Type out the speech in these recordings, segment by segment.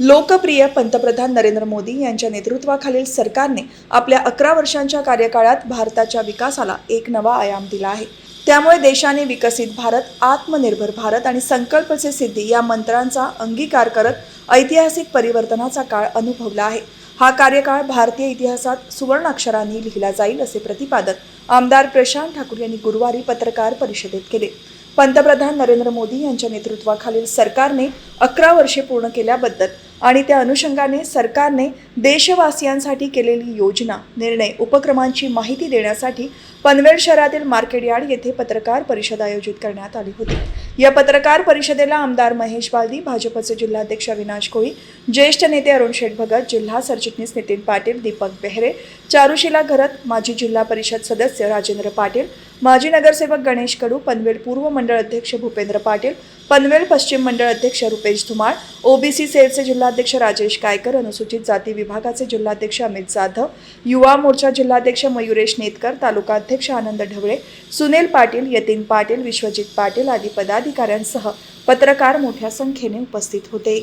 लोकप्रिय पंतप्रधान नरेंद्र मोदी यांच्या नेतृत्वाखालील सरकारने आपल्या अकरा वर्षांच्या कार्यकाळात भारताच्या विकासाला एक नवा आयाम दिला आहे. त्यामुळे देशाने विकसित भारत आत्मनिर्भर भारत आणि संकल्पचे सिद्धी या मंत्रांचा अंगीकार करत ऐतिहासिक परिवर्तनाचा काळ अनुभवला आहे. हा कार्यकाळ भारतीय इतिहासात सुवर्ण अक्षरांनी लिहिला जाईल असे प्रतिपादन आमदार प्रशांत ठाकूर यांनी गुरुवारी पत्रकार परिषदेत केले. पंतप्रधान नरेंद्र मोदी यांच्या नेतृत्वाखालील सरकारने अकरा वर्षे पूर्ण केल्याबद्दल आणि त्या अनुषंगाने सरकारने देशवासियांसाठी केलेली योजना निर्णय उपक्रमांची माहिती देण्यासाठी पनवेल शहरातील मार्केट यार्ड येथे पत्रकार परिषद आयोजित करण्यात आली होती. या पत्रकार परिषदेला आमदार महेश बालदी भाजपचे जिल्हाध्यक्ष अविनाश कोळी ज्येष्ठ नेते अरुण शेठ भगत जिल्हा सरचिटणीस नितीन पाटील दीपक बेहरे चारुशिला घरत माजी जिल्हा परिषद सदस्य राजेंद्र पाटील माजी नगरसेवक गणेश कडू पनवेल पूर्व मंडळ अध्यक्ष भूपेंद्र पाटील पनवेल पश्चिम मंडळ अध्यक्ष रुपेश धुमाळ ओबीसी सेलचे जिल्हाध्यक्ष राजेश कायकर अनुसूचित जाती विभागाचे जिल्हाध्यक्ष अमित जाधव युवा मोर्चा जिल्हाध्यक्ष मयुरेश नेतकर तालुका अध्यक्ष आनंद ढवळे सुनील पाटील यतीन पाटील विश्वजित पाटील आदी पदाधिकाऱ्यांसह पत्रकार मोठ्या संख्येने उपस्थित होते.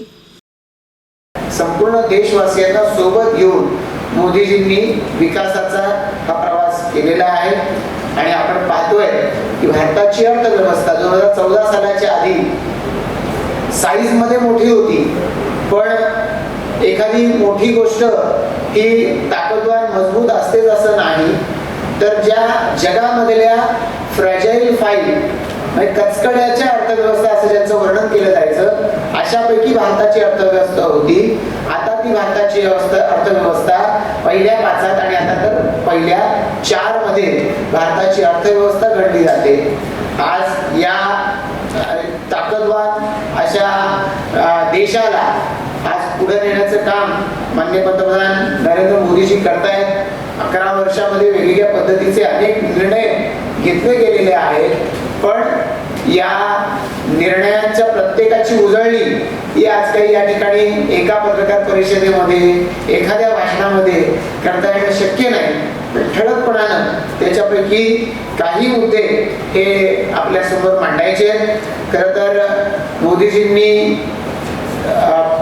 संपूर्ण देशवासियांना सोबत घेऊन मोदीजींनी विकासाचा हा प्रवास केलेला आहे. आणि आपण पाहतोय की भारताची अर्थव्यवस्था दोन हजार चौदा सालाच्या आधी साईजमध्ये मोठी होती. पण एखादी मोठी गोष्ट ही ताकदवान मजबूत असतेच असं नाही. तर ज्या जगामधल्या फ्रॅजाईल फाईल कचकड्याच्या अर्थव्यवस्था असं ज्यांचं वर्णन केलं जायचं अशापैकी भारताची अर्थव्यवस्था होती. आता ती भारताची व्यवस्था अर्थव्यवस्था पहिल्या पाचात आणि आता तर पहिल्या चारमध्ये भारताची अर्थव्यवस्था घडली जाते. आज या ताकदवान अशा देशाला आज पुढे नेण्याचं काम मान्य पंतप्रधान नरेंद्र मोदीजी करतायत. अकरा वर्षामध्ये वेगवेगळ्या पद्धतीचे अनेक निर्णय घेतले गेलेले आहेत पण या निर्णयांच्या प्रत्येकाची उजळणी ही आज काही या ठिकाणी एका पत्रकार परिषदेमध्ये एखाद्या भाषणामध्ये करता येणं शक्य नाही. पण ठळकपणानं त्याच्यापैकी काही मुद्दे हे आपल्यासमोर मांडायचे खर खरं तर मोदीजींनी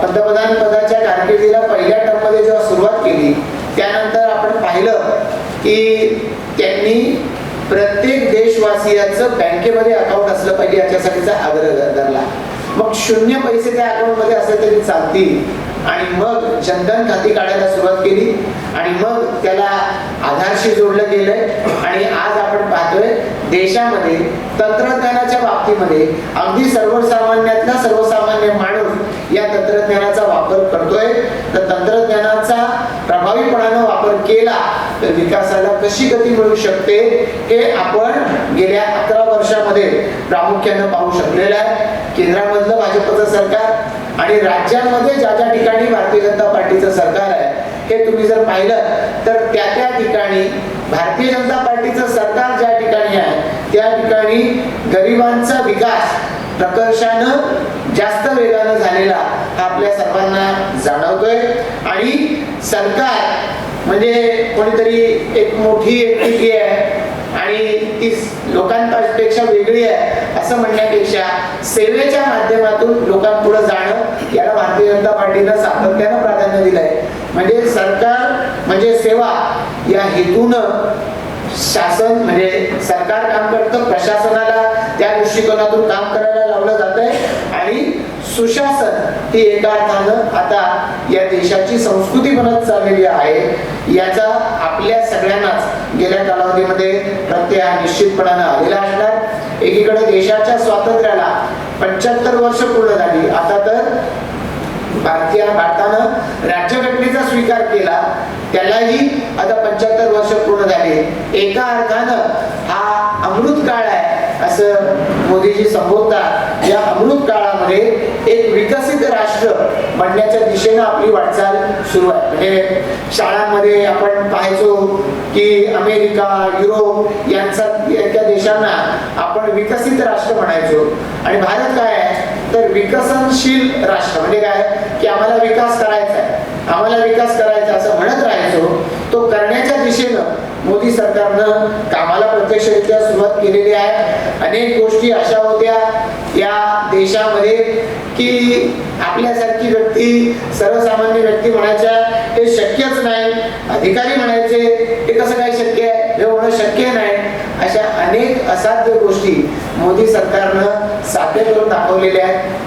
पंतप्रधान पदाच्या कारकिर्दीला पहिल्या टर्ममध्ये जेव्हा सुरुवात केली त्यानंतर आपण पाहिलं की त्यांनी प्रत्येक देशवासियाचं बँकेमध्ये अकाउंट असलं पाहिजे याच्यासाठीचा आग्रह धरला. मग शून्य पैसे त्या अकाउंटमध्ये असले तरी चालतील. आणि मग जनधन खाती काढायला सुरुवात केली. आणि मग त्याला आधारशी जोडलं गेलंय. आणि आज आपण पाहतोय देशामध्ये तंत्रज्ञानाच्या बाबतीमध्ये अगदी सर्वसामान्यातला सर्वसामान्य माणूस या तंत्रज्ञानाचा वापर करतोय. तर तंत्रज्ञानाचा प्रभावीपणानं वापर केला तर विकासाला कशी गती मिळू शकते हे आपण गेल्या अकरा वर्षामध्ये प्रामुख्यानं पाहू शकलेलं आहे. केंद्रामधलं भाजपचं सरकार आणि राज्यांमध्ये ज्या ज्या ठिकाणी भारतीय जनता पार्टीचं सरकार आहे हे तुम्ही जर पाहिलं तर त्या त्या ठिकाणी भारतीय जनता पार्टीचं सरकार ज्या ठिकाणी आहे त्या ठिकाणी गरिबांचा विकास प्रकर्षानं जास्त वेगानं झालेला हा आपल्या सर्वांना जाणवतोय. आणि सरकार म्हणजे कोणीतरी एक मोठी एनटीटी आहे आणि ती लोकांपेक्षा वेगळी आहे असं म्हणण्यापेक्षा सेवेच्या माध्यमातून लोकांपुढे जाणं याला भारतीय जनता पार्टीनं सातत्यानं प्राधान्य दिलंय. म्हणजे सरकार म्हणजे सेवा या हेतूनं शासन म्हणजे सरकार काम करतं प्रशासनाला त्या दृष्टिकोनातून काम करायला लावलं जात आहे सुशासन ही एका अर्थानं आता या देशाची संस्कृती बनत चाललेली आहे. याचा आपल्या सगळ्यांनाच गेल्या कालावधीमध्ये प्रत्यय हा निश्चितपणानं आलेला असणार. एकीकडे देशाच्या स्वातंत्र्याला पंच्याहत्तर वर्ष पूर्ण झाली. आता तर भारतीय भारतानं राज्यघटनेचा स्वीकार केला. त्यालाही आता पंच्याहत्तर वर्ष पूर्ण झाले. एका अर्थानं हा अमृत काळ आहे. असं मोदीजी संबोधतात या अमृत काळामध्ये एक विकसित राष्ट्र बनण्याच्या दिशेनं आपली वाटचाल सुरू आहे. म्हणजे शाळांमध्ये आपण पाहायचो की अमेरिका युरोप यांचा त्या देशांना आपण विकसित राष्ट्र म्हणायचो. आणि भारत काय आहे? तर विकसनशील राष्ट्र. म्हणजे काय? की आम्हाला विकास करायचा आहे. आम्हाला विकास करायचा असं म्हणत तो करण्याच्या दिशेनं मोदी सरकारनं कामाला प्रत्यक्षरित्या सुरुवात केलेली आहे. अनेक गोष्टी अशा होत्या या देशामध्ये की आपल्यासारखी व्यक्ती सर्वसामान्य व्यक्ती म्हणायच्या हे शक्यच नाही. अधिकारी म्हणायचे हे कसं काय शक्य आहे? हे होणं शक्य नाही. अशा अनेक असाध्य गोष्टी मोदी सरकारनं साध्य करून दाखवलेल्या आहेत.